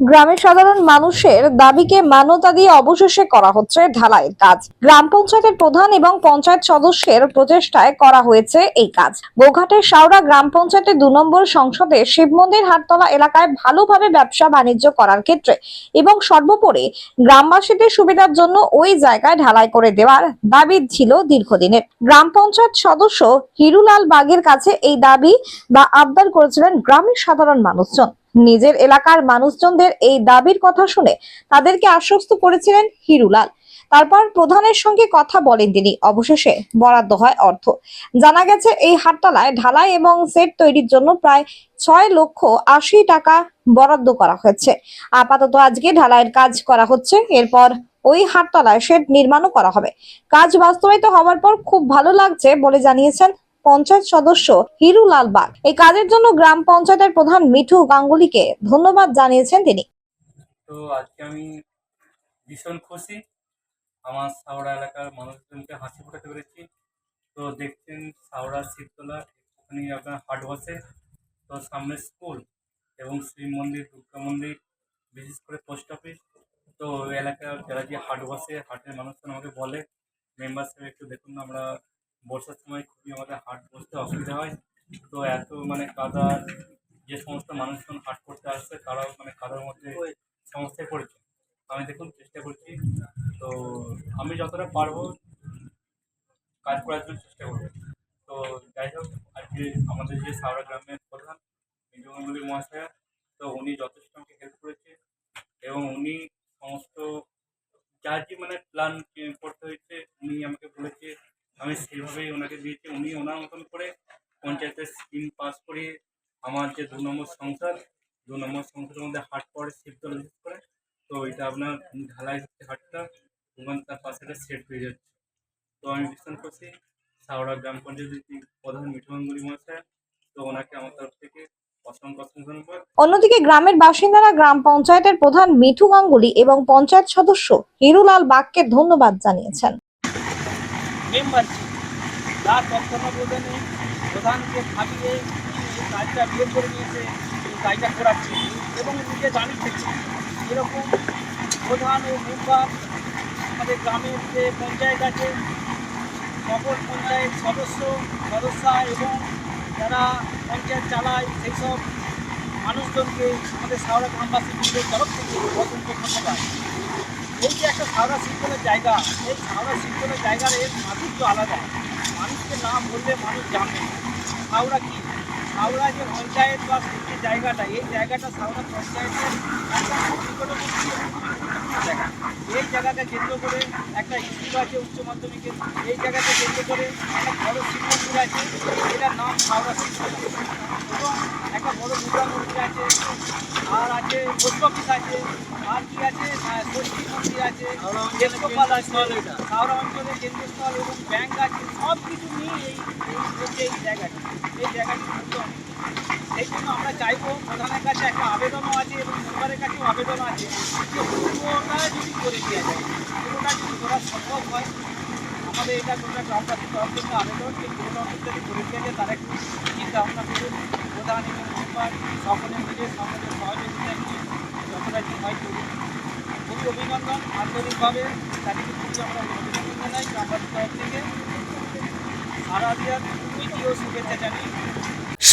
গ্রামের সাধারণ মানুষের দাবিকে মান্যতা দিয়ে অবশেষে করা হচ্ছে ঢালাইয়ের কাজ। গ্রাম পঞ্চায়েতের প্রধান এবং পঞ্চায়েত সদস্যের প্রচেষ্টায় করা হয়েছে এই কাজ। গোঘাটের সাউরা গ্রাম পঞ্চায়েতের দু নম্বর সংসদে শিব মন্দির হাটতলা এলাকায় ভালোভাবে ব্যবসা বাণিজ্য করার ক্ষেত্রে এবং সর্বোপরি গ্রামবাসীদের সুবিধার জন্য ওই জায়গায় ঢালাই করে দেওয়ার দাবি ছিল দীর্ঘদিনের। গ্রাম পঞ্চায়েত সদস্য হিরুলাল বাগের কাছে এই দাবি বা আবদার করেছিলেন গ্রামের সাধারণ মানুষজন। নিজের এলাকার মানুষজনদের এই দাবির কথা শুনে তাদেরকে আশ্বস্ত করেছিলেন হিরুলাল। তারপর প্রধানের সঙ্গে কথা বলেন তিনি। অবশেষে বরাদ্দ হয় অর্থ। জানা গেছে, এই হাটতলায় ঢালাই এবং সেট তৈরির জন্য প্রায় ছয় লক্ষ আশি টাকা বরাদ্দ করা হয়েছে। আপাতত আজকে ঢালাইয়ের কাজ করা হচ্ছে। এরপর ওই হাটতলায় শেড নির্মাণও করা হবে। কাজ বাস্তবায়িত হওয়ার পর খুব ভালো লাগছে বলে জানিয়েছেন পঞ্চায়েত সদস্য হিরুলাল বাগ। এই কাজের জন্য গ্রাম পঞ্চায়েতের প্রধান মিঠু গাঙ্গুলিকে ধন্যবাদ জানিয়েছেন তিনি। তো আজকে আমি ভীষণ খুশি। আমার সাউড়া এলাকার মানুষজনকে হাসি ফোটাতে পেরেছি। তো দেখছেন সাউড়া শিবতলা ওখানে আপনার হাট বসে। তো সামনে স্কুল এবং শিব মন্দির, দুর্গা মন্দির, বিশেষ করে পোস্ট অফিস। তো এলাকার যারা যে হাট বসে, হাটের মানুষজন আমাকে বলে মেম্বার সাহেব একটু দেখুন আমরা বর্ষার সময় খুবই আমাদের হাট বসতে অসুবিধা হয়। তো এত মানে কাদার যে সমস্ত মানুষজন হাট করতে আসছে, তারাও মানে কাদার মধ্যে সমস্যায় পড়েছে। আমি দেখুন চেষ্টা করছি। তো আমি যতটা পারব কাজ করার জন্য চেষ্টা করব। তো যাই হোক, আজকে আমাদের যে সাউরা গ্রামের প্রধান মিজুমঙ্গলী মহাশয়া, তো উনি যথেষ্ট আমাকে হেল্প করেছে এবং উনি সমস্ত যা যে মানে প্ল্যান করতে হয়েছে, উনি আমাকে বলেছে আমি সেইভাবেই ওনাকে দিয়েছি। উনি ওনার মতন করে পঞ্চায়েতের স্কিম পাস করিয়ে আমার যে দু নম্বর সংসার দু নম্বর সংসারের মধ্যে হাট পড়ে শিবতলা করে, তো এটা আপনার ঢালাই হচ্ছে হাটটা এবং তার পাশে একটা সেট হয়ে যাচ্ছে। তো আমি ভীষণ খুশি সাউড়া গ্রাম পঞ্চায়েতের প্রধান মিঠুমঙ্গলী মহাশয়, তো ওনাকে আমার তরফ থেকে অন্যদিকে গ্রামের বাসিন্দারা গ্রাম পঞ্চায়েতের প্রধান মিঠু গাঙ্গুলি এবং পঞ্চায়েত সদস্য হিরুলাল বাগকে ধন্যবাদ জানিয়েছেন। মেম্বারশিপ তার তত্ত্বাবধানে প্রধানকে এই কাজটা বিয়ে করে নিয়েছে কাজটা করাচ্ছে এবং নিজে জানিয়ে দিচ্ছে। এরকম প্রধান ও মেম্বার আমাদের গ্রামের যে পঞ্চায়েত আছে সকল পঞ্চায়েত সদস্য, সদস্যা এবং যারা পঞ্চায়েত চালায় সেই সব মানুষজনকে আমাদের সাউরা গ্রামবাসীদের তরফ থেকে অসংখ্য ধন্যবাদ। এই যে একটা সাউরা শিল্পনের জায়গা, এই সাউরা শিল্পনের জায়গার এর মাধুর্য আলাদা। মানুষকে না বললে মানুষ জানবে সাউরা কি? সাউরা যে পঞ্চায়েত বা যে জায়গাটা, এই জায়গাটা সাউরা পঞ্চায়েতের একটা খুব নিকটবর্তী জায়গা এই জায়গাকে কেন্দ্র করে একটা স্কুল আছে উচ্চ মাধ্যমিকের এই জায়গাকে কেন্দ্র করে একটা বড় মন্দির আছে এটার নাম সাউরা শিব এবং একটা বড় দুর্গা মন্দির আছে আর আছে পোস্ট অফিস আছে আর কি আছে? ষষ্ঠী মন্দির আছে কেন্দ্রপাল আছে হাওড়া অঞ্চলে কেন্দ্রস্থল এবং ব্যাংক আছে সব কিছু নিয়ে এই এই এই জায়গাটি। এই জায়গাটি কিন্তু সেই জন্য আমরা চাইব প্রধানের কাছে একটা আবেদনও আছে এবং সরকারের কাছেও আবেদন আছে যে পুরোটা যদি করে দেওয়া যায়, পুরোটা যদি করা সম্ভব হয়, আমাদের এটা গোটা গ্রামবাসীর তরফ থেকে আবেদন, যে পুরোটা যদি করে দেওয়া যায়, তারা একটু চিন্তা ভাবনা করুন। প্রধান এবং মেম্বার সকলে মিলে, সকলের সহযোগিতা নিয়ে যতটা কি হয় করুন। খুবই অভিনন্দন। আন্তরিকভাবে তাদেরকে খুবই আমরা অভিনন্দন জানাই গ্রামবাসীর তরফ থেকে। সারা দিয়ার প্রীতি ও শুভেচ্ছা জানিয়ে